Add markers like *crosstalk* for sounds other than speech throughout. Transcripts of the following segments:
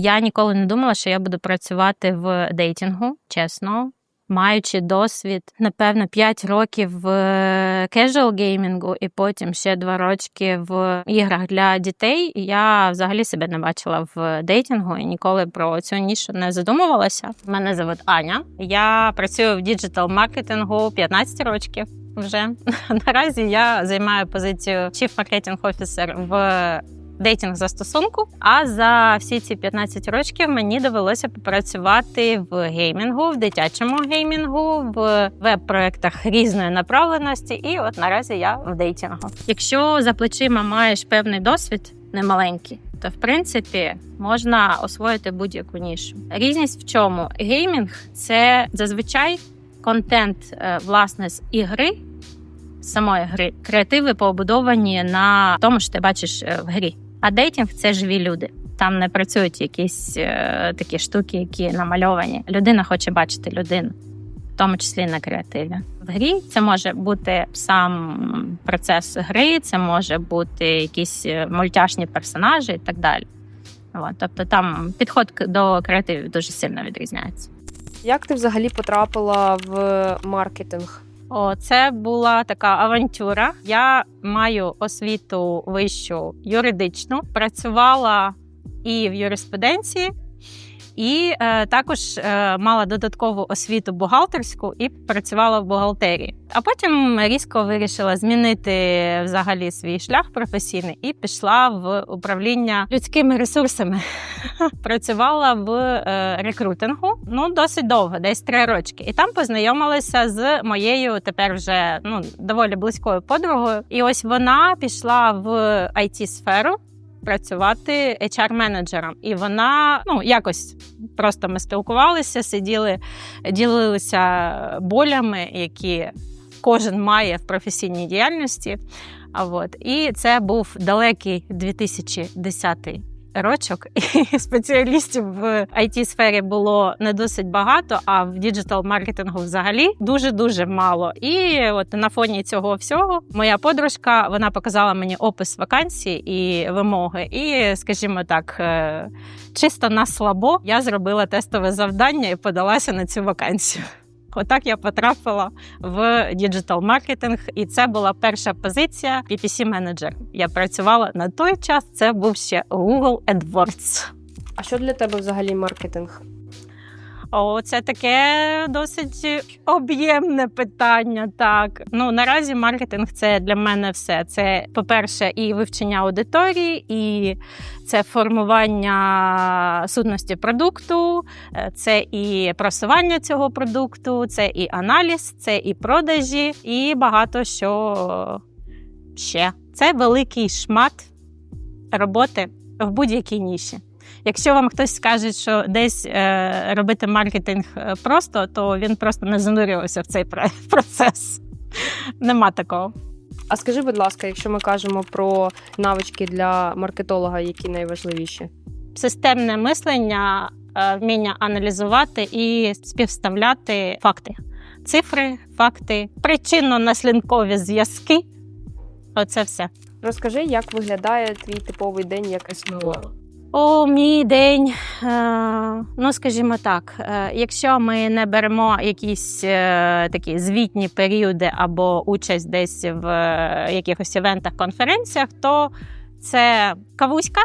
Я ніколи не думала, що я буду працювати в дейтингу, чесно. Маючи досвід, напевно, 5 років в кежуал геймінгу і потім ще 2 рочки в іграх для дітей, я взагалі себе не бачила в дейтингу і ніколи про цю нішу не задумувалася. Мене звуть Аня. Я працюю в діджитал маркетингу 15 років. Вже *laughs* наразі я займаю позицію Chief Marketing Officer в дейтинг застосунку. А за всі ці 15 років мені довелося попрацювати в геймінгу, в дитячому геймінгу, в веб-проектах різної направленості. І от наразі я в дейтингу. Якщо за плечима маєш певний досвід, немаленький. То в принципі можна освоїти будь-яку нішу. Різність в чому? Геймінг це зазвичай контент е, власне з ігри, самої гри, креативи побудовані на тому, що ти бачиш е, в грі. А дейтинг це живі люди. Там не працюють якісь е, такі штуки, які намальовані. Людина хоче бачити людину, в тому числі на креативі. В грі це може бути сам процес гри, це може бути якісь е, мультяшні персонажі і так далі. От, тобто там підход до креативів дуже сильно відрізняється. Як ти взагалі потрапила в маркетинг? О, це була така авантюра. Я маю освіту вищу юридичну, працювала і в юриспруденції, і е, також е, мала додаткову освіту бухгалтерську і працювала в бухгалтерії. А потім різко вирішила змінити взагалі свій шлях професійний і пішла в управління людськими ресурсами. *laughs* Працювала в е, рекрутингу ну досить довго, десь три рочки. І там познайомилася з моєю тепер вже ну доволі близькою подругою. І ось вона пішла в it сферу працювати HR-менеджером. І вона ну якось просто ми спілкувалися, сиділи, ділилися болями, які кожен має в професійній діяльності. А от і це був далекий 2010 рочок, *laughs* і спеціалістів в it сфері було не досить багато, а в діджитал маркетингу взагалі дуже дуже мало. І от на фоні цього всього моя подружка вона показала мені опис вакансії і вимоги. І, скажімо так, е, чисто на слабо я зробила тестове завдання і подалася на цю вакансію. Отак я потрапила в діджитал маркетинг, і це була перша позиція ppc менеджер. Я працювала на той час. Це був ще Google AdWords. А що для тебе взагалі маркетинг? О, це таке досить об'ємне питання. Так ну наразі маркетинг це для мене все. Це, по-перше, і вивчення аудиторії, і це формування сутності продукту, е, це і просування цього продукту, це і аналіз, це і продажі, і багато що ще. Це великий шмат роботи в будь-якій ніші. Якщо вам хтось скаже, що десь е, робити маркетинг е, просто, то він просто не занурювався в цей *laughs* процес. Нема такого. А скажи, будь ласка, якщо ми кажемо про навички для маркетолога, які найважливіші? Системне мислення, е, вміння аналізувати і співставляти факти, цифри, факти, причинно-наслідкові зв'язки. Оце все. Розкажи, як виглядає твій типовий день як СМО? О, мій день. Е, ну, скажімо так, е, якщо ми не беремо якісь е, такі звітні періоди або участь десь в якихось івентах, конференціях, то це кавуська,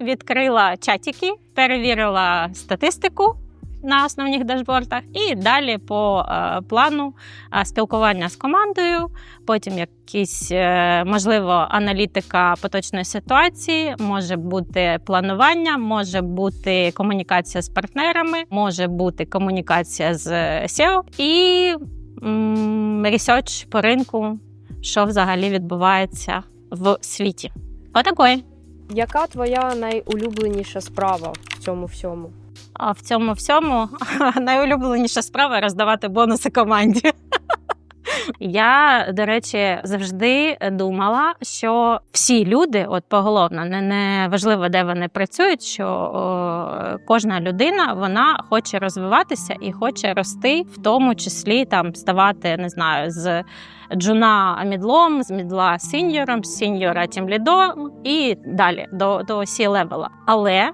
відкрила чатики, перевірила статистику на основних дашбордах, і далі по е, плану е, спілкування з командою, потім якісь, е, можливо, аналітика поточної ситуації, може бути планування, може бути комунікація з партнерами, може бути комунікація з SEO і ресерч по ринку, що взагалі відбувається в світі. Отакої. Яка твоя найулюбленіша справа в цьому всьому? А в цьому всьому *laughs* найулюбленіша справа роздавати бонуси команді. Я, до речі, завжди думала, що всі люди, от поголовно, не, не важливо, де вони працюють, що о, кожна людина вона хоче розвиватися і хоче рости, в тому числі там ставати, не знаю, з джуна мідлом, з мідла сіньором, з сіньора тімлідом і далі до, до сі левела. Але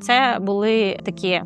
це були такі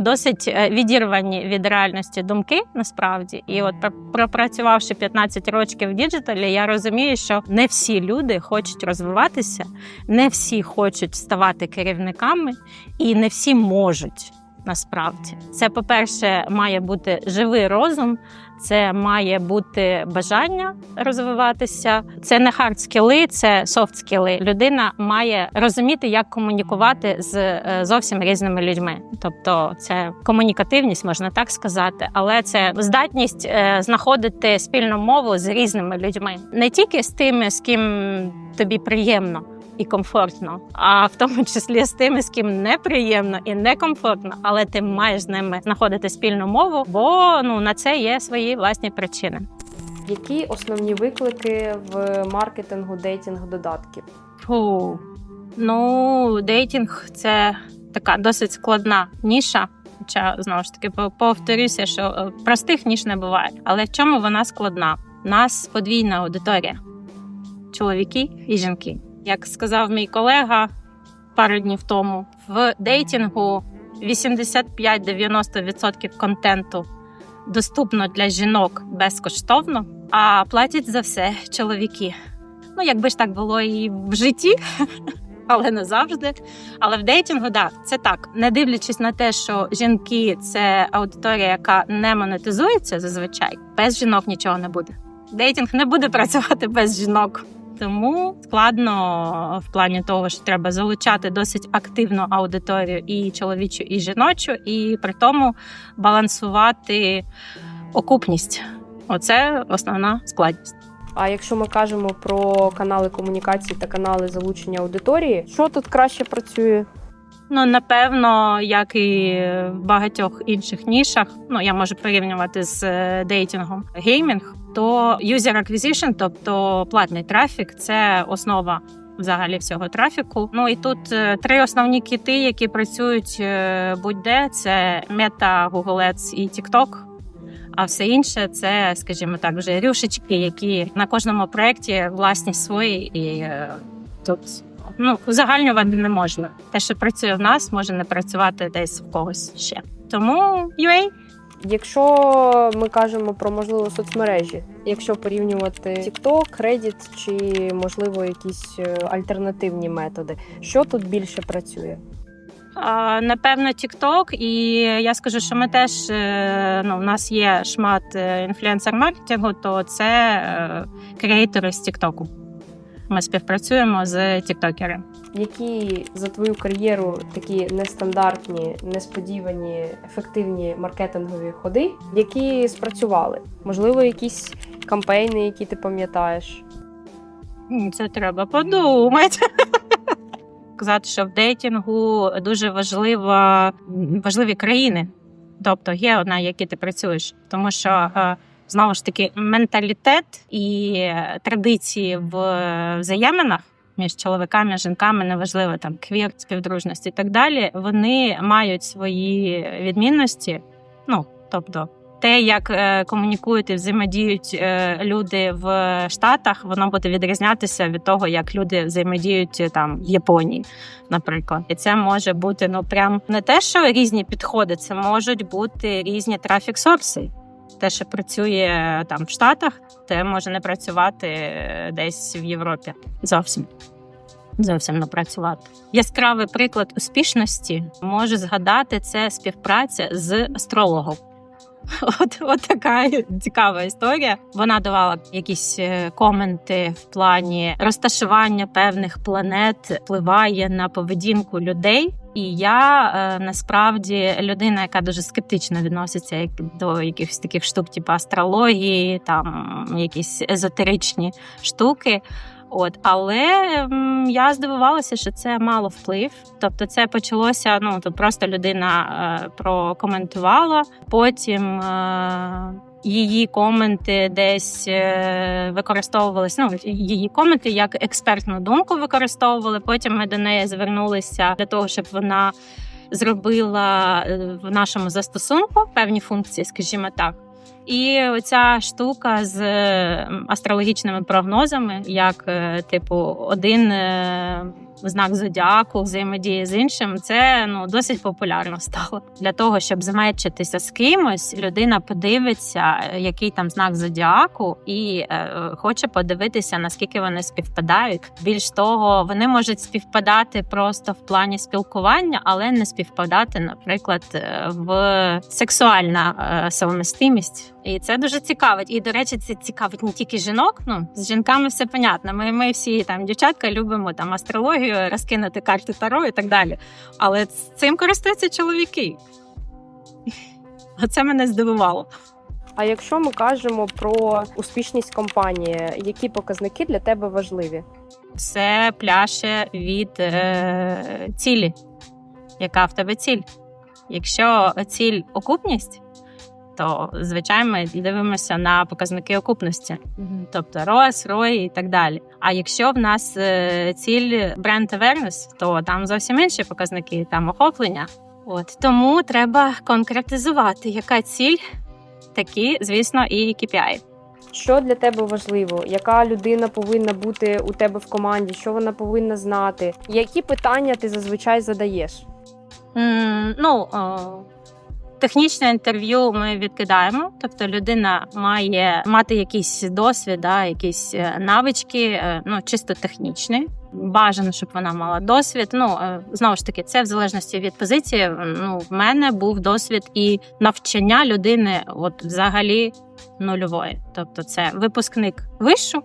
досить е, відірвані від реальності думки насправді. І от пропрацювавши 15 років в діджиталі, я розумію, що не всі люди хочуть розвиватися, не всі хочуть ставати керівниками, і не всі можуть. Насправді, це, по-перше, має бути живий розум, це має бути бажання розвиватися. Це не хард скіли, це софт скіли. Людина має розуміти, як комунікувати з е, зовсім різними людьми. Тобто, це комунікативність, можна так сказати, але це здатність е, знаходити спільну мову з різними людьми, не тільки з тими, з ким тобі приємно. І комфортно, а в тому числі з тими, з ким неприємно і некомфортно, але ти маєш з ними знаходити спільну мову, бо ну на це є свої власні причини. Які основні виклики в маркетингу дейтинг додатків? Фу. Ну, дейтинг це така досить складна ніша. Хоча знову ж таки повторюся, що е, простих ніж не буває. Але в чому вона складна? У нас подвійна аудиторія: чоловіки і жінки. Як сказав мій колега пару днів тому, в дейтингу 85-90% контенту доступно для жінок безкоштовно, а платять за все чоловіки. Ну, якби ж так було і в житті, *laughs* але не завжди. Але в дейтингу, да, це так. Не дивлячись на те, що жінки це аудиторія, яка не монетизується зазвичай, без жінок нічого не буде. Дейтинг не буде працювати без жінок. Тому складно в плані того, що треба залучати досить активну аудиторію і чоловічу, і жіночу, і при тому балансувати окупність. Оце основна складність. А якщо ми кажемо про канали комунікації та канали залучення аудиторії, що тут краще працює? Ну, напевно, як і в багатьох інших нішах, ну я можу порівнювати з е, дейтингом геймінг, то user acquisition, тобто платний трафік, це основа взагалі всього трафіку. Ну і тут е, три основні кіти, які працюють е, будь-де: це Meta, Google і TikTok. А все інше це, скажімо так, вже рюшечки, які на кожному проєкті власність свої і тут ну узагальнювати не можна. Те, що працює в нас, може не працювати десь в когось ще. Тому UA Якщо ми кажемо про можливо соцмережі, якщо порівнювати TikTok, Reddit чи можливо якісь е, альтернативні методи, що тут більше працює? Напевно, TikTok, і я скажу, що ми теж е, ну, у нас є шмат е, інфлюенсер-маркетингу, то це креатори з TikTok. Ми співпрацюємо з тіктокерами. Які за твою кар'єру такі нестандартні, несподівані, ефективні маркетингові ходи, які спрацювали? Можливо, якісь кампейни, які ти пам'ятаєш? Це треба подумати. *laughs* Казати, що в дейтингу дуже важлива, важливі країни. Тобто є одна, в якій ти працюєш. Тому що е, знову ж таки менталітет і традиції в взаєминах між чоловіками, жінками, неважливо там квір, співдружність і так далі. Вони мають свої відмінності. Ну тобто, те, як е, комунікують і взаємодіють е, люди в Штатах, воно буде відрізнятися від того, як люди взаємодіють е, там в Японії, наприклад. І це може бути ну прям не те, що різні підходи, це можуть бути різні трафік сорси. Те, що працює там в Штатах, те може не працювати е, десь в Європі. Зовсім. Зовсім не працювати. Яскравий приклад успішності можу згадати це співпраця з астрологом. *laughs* От, от така цікава історія. Вона давала якісь е, коменти в плані розташування певних планет впливає на поведінку людей. І я е, насправді людина, яка дуже скептично відноситься до якихось таких штук, типу астрології, там якісь езотеричні штуки. От, але м, я здивувалася, що це мало вплив. Тобто, це почалося. Ну то просто людина е, прокоментувала. Потім е, її коменти десь е, використовувалися. Ну її коменти як експертну думку використовували. Потім ми до неї звернулися для того, щоб вона зробила е, в нашому застосунку певні функції, скажімо так. І оця штука з е, астрологічними прогнозами, як типу, один знак зодіаку, взаємодії з іншим, це ну досить популярно стало. Для того, щоб змечитися з кимось, людина подивиться, який там знак зодіаку, і е, хоче подивитися, наскільки вони співпадають. Більш того, вони можуть співпадати просто в плані спілкування, але не співпадати, наприклад, е, в сексуальна е, совмістимість. І це дуже цікавить. І до речі, це цікавить не тільки жінок. Ну з жінками все понятно. Ми, ми всі там дівчатка любимо там астрологію, розкинути карти таро і так далі. Але цим користуються чоловіки. Оце мене здивувало. А якщо ми кажемо про успішність компанії, які показники для тебе важливі? Все пляше від е, цілі. Яка в тебе ціль? Якщо ціль окупність, то звичайно ми дивимося на показники окупності, тобто ROAS, ROI і так далі. А якщо в нас е, ціль бренд awareness, то там зовсім інші показники, там охоплення. От тому треба конкретизувати, яка ціль, такі, звісно, і KPI. Що для тебе важливо? Яка людина повинна бути у тебе в команді? Що вона повинна знати? Які питання ти зазвичай задаєш? М, Ну, о, технічне інтерв'ю ми відкидаємо. Тобто людина має мати якийсь досвід, да, якісь е, навички, е, ну чисто технічні. Бажано, щоб вона мала досвід. Ну е, знову ж таки, це в залежності від позиції. Ну, в мене був досвід і навчання людини, от взагалі нульової. Тобто, це випускник вишу,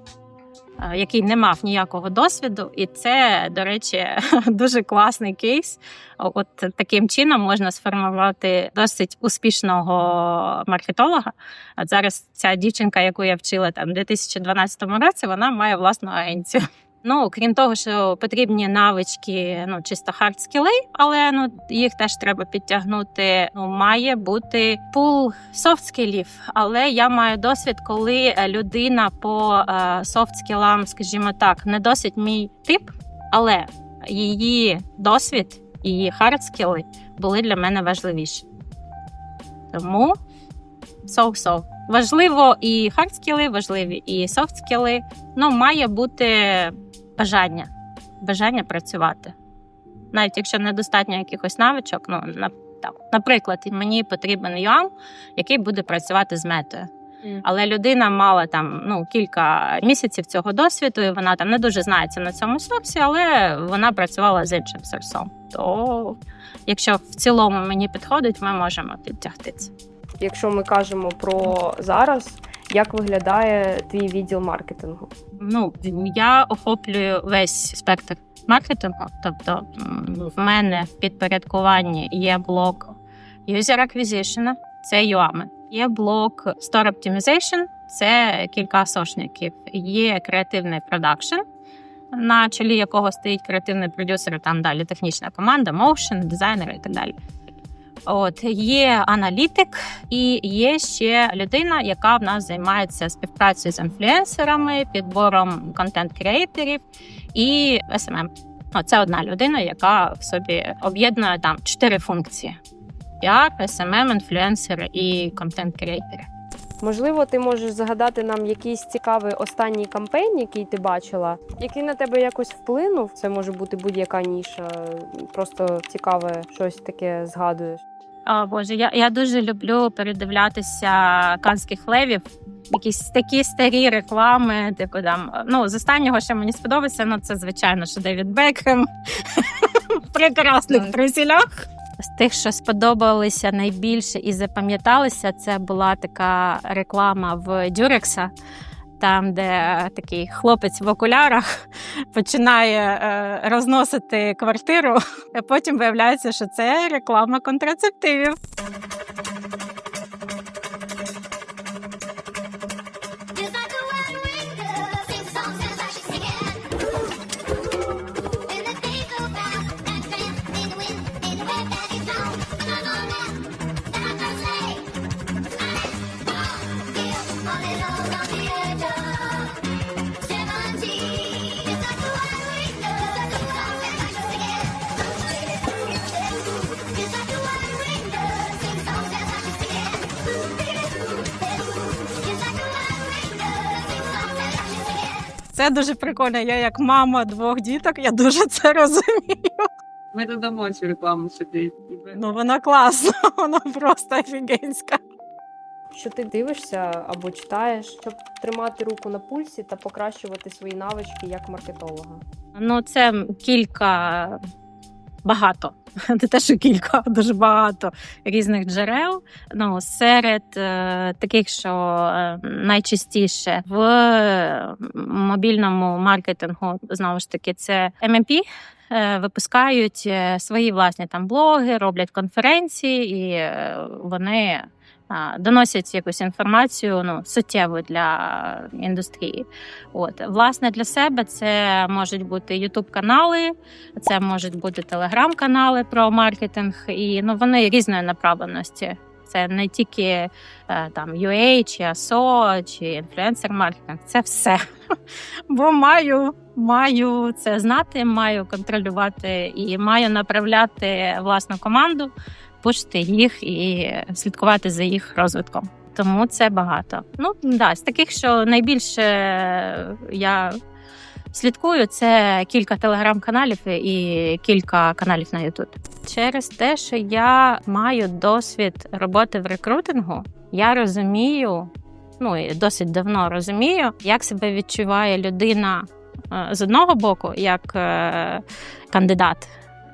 який не мав ніякого досвіду, і це, до речі, *laughs* дуже класний кейс. От таким чином можна сформувати досить успішного маркетолога. От зараз ця дівчинка, яку я вчила там у 2012 році, вона має власну агенцію. Ну, крім того, що потрібні навички, ну чисто хард скіли, але ну їх теж треба підтягнути. Ну, має бути пул софт скілів. Але я маю досвід, коли е, людина по софт скілам, скажімо так, не досить мій тип, але її досвід, її хард були для мене важливіші. Тому so-so. Важливо і хард важливі і софт скіли. Ну, має бути бажання, бажання працювати. Навіть якщо недостатньо якихось навичок, ну на, там, наприклад, мені потрібен юам, який буде працювати з метою. Але людина мала там ну кілька місяців цього досвіду, і вона там не дуже знається на цьому сорсі, але вона працювала з іншим сорсом. То якщо в цілому мені підходить, ми можемо підтягти це. Якщо ми кажемо про зараз, як виглядає твій відділ маркетингу? Ну я охоплюю весь спектр маркетингу. Тобто в мене в підпорядкуванні є блок User Acquisition, це юами. Є блок Store Optimization, це кілька сошників. Є креативний продакшн, на чолі якого стоїть креативний продюсер, там далі технічна команда, моушен, дизайнери і так далі. От є аналітик, і є ще людина, яка в нас займається співпрацею з інфлюенсерами, підбором контент-креаторів і SMM. Це одна людина, яка в собі об'єднує там чотири функції: піар, SMM, інфлюенсери і контент-креатори. Можливо, ти можеш загадати нам якийсь цікавий останній кампейн, який ти бачила, який на тебе якось вплинув. Це може бути будь-яка ніша. Просто цікаве щось таке згадуєш. О, Боже, я, я дуже люблю передивлятися канських левів. Якісь такі старі реклами, типу там. Ну, з останнього, що мені сподобається, ну це звичайно, що Девід Бекхем в *laughs* прекрасних труселях. З тих, що сподобалися найбільше і запам'яталися, це була така реклама в Дюрекса. Там, де такий хлопець в окулярах *laughs* починає е, розносити квартиру, *laughs* а потім виявляється, що це реклама контрацептивів. Це дуже прикольно. Я як мама двох діток, я дуже це розумію. Ми додамо цю рекламу сюди. Ну вона класна, *laughs* вона просто офігенська. Що ти дивишся або читаєш, щоб тримати руку на пульсі та покращувати свої навички як маркетолога? Ну, це кілька багато. *laughs* Не те, що кілька, а *laughs* дуже багато різних джерел. Ну, серед е, таких, що е, найчастіше в мобільному маркетингу, знову ж таки, це MMP. е, Випускають е, свої власні там блоги, роблять конференції, і е, вони доносять якусь інформацію ну, суттєву для індустрії. От, власне, для себе це можуть бути youtube канали це можуть бути телеграм-канали про маркетинг, і ну вони різної направленості. Це не тільки е, там UA, чи ASO, чи інфлюенсер маркетинг, це все. *laughs* Бо маю, маю це знати, маю контролювати і маю направляти власну команду, пушити їх і слідкувати за їх розвитком. Тому це багато. Ну да, з таких, що найбільше я слідкую, це кілька телеграм-каналів і кілька каналів на Ютуб. Через те, що я маю досвід роботи в рекрутингу, я розумію, ну і досить давно розумію, як себе відчуває людина е, з одного боку, як е, кандидат.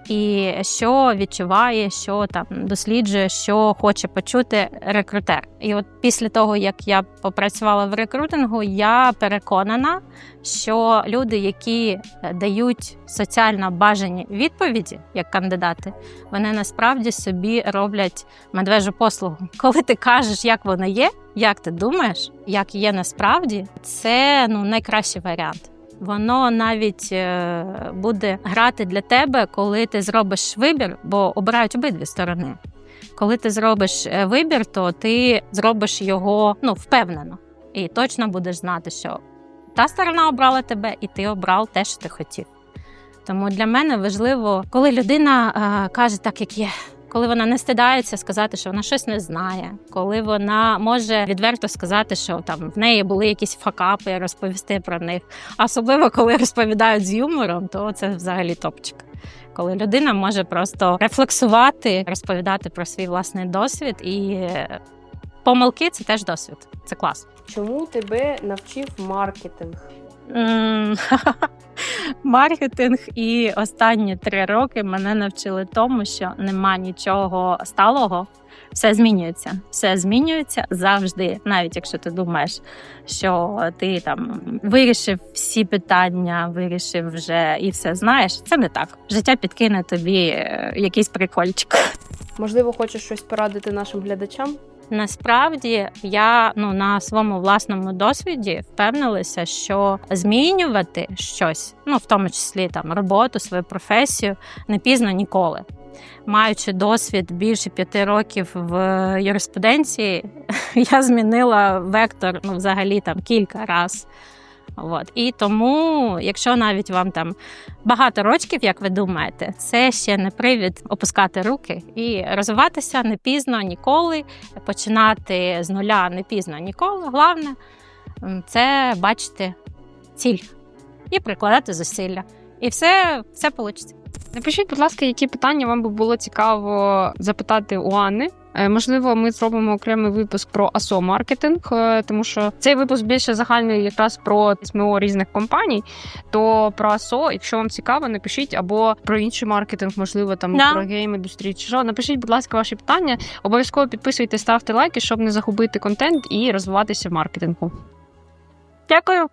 І що відчуває, що там досліджує, що хоче почути рекрутер. І от після того, як я попрацювала в рекрутингу, я переконана, що люди, які е, дають соціально бажані відповіді як кандидати, вони насправді собі роблять медвежу послугу. *laughs* Коли ти кажеш, як воно є, як ти думаєш, як є насправді, це ну найкращий варіант. Воно навіть е, буде грати для тебе, коли ти зробиш вибір, бо обирають обидві сторони. Коли ти зробиш е, вибір, то ти зробиш його ну впевнено, і точно будеш знати, що та сторона обрала тебе, і ти обрав те, що ти хотів. Тому для мене важливо, коли людина е, каже так, як є. Коли вона не стидається сказати, що вона щось не знає, коли вона може відверто сказати, що там в неї були якісь факапи, розповісти про них. Особливо коли розповідають з юмором, то це взагалі топчик. Коли людина може просто рефлексувати, розповідати про свій власний досвід, і е, помилки це теж досвід. Це класно. Чому тебе навчив маркетинг? *laughs* Маркетинг і останні три роки мене навчили тому, що нема нічого сталого. Все змінюється. Все змінюється завжди, навіть якщо ти думаєш, що ти там вирішив всі питання, вирішив вже і все знаєш. Це не так. Життя підкине тобі е, якийсь прикольчик. Можливо, хочеш щось порадити нашим глядачам? Насправді я ну на своєму власному досвіді впевнилася, що змінювати щось, ну в тому числі там роботу, свою професію, не пізно ніколи. Маючи досвід більше п'яти років в юриспруденції, *laughs* я змінила вектор ну, взагалі там кілька разів. От. І тому, якщо навіть вам там багато рочків, як ви думаєте, це ще не привід опускати руки і розвиватися не пізно ніколи, починати з нуля не пізно ніколи. Головне це бачити ціль і прикладати зусилля. І все, все вийде. Напишіть, будь ласка, які питання вам би було цікаво запитати у Анни. Е, Можливо, ми зробимо окремий випуск про АСО маркетинг, е, тому що цей випуск більше загальний якраз про СМО різних компаній. То про АСО, якщо вам цікаво, напишіть або про інший маркетинг, можливо, там Да. про гейм індустрію. Чи що напишіть, будь ласка, ваші питання. Обов'язково підписуйтесь, ставте лайки, щоб не загубити контент і розвиватися в маркетингу. Дякую.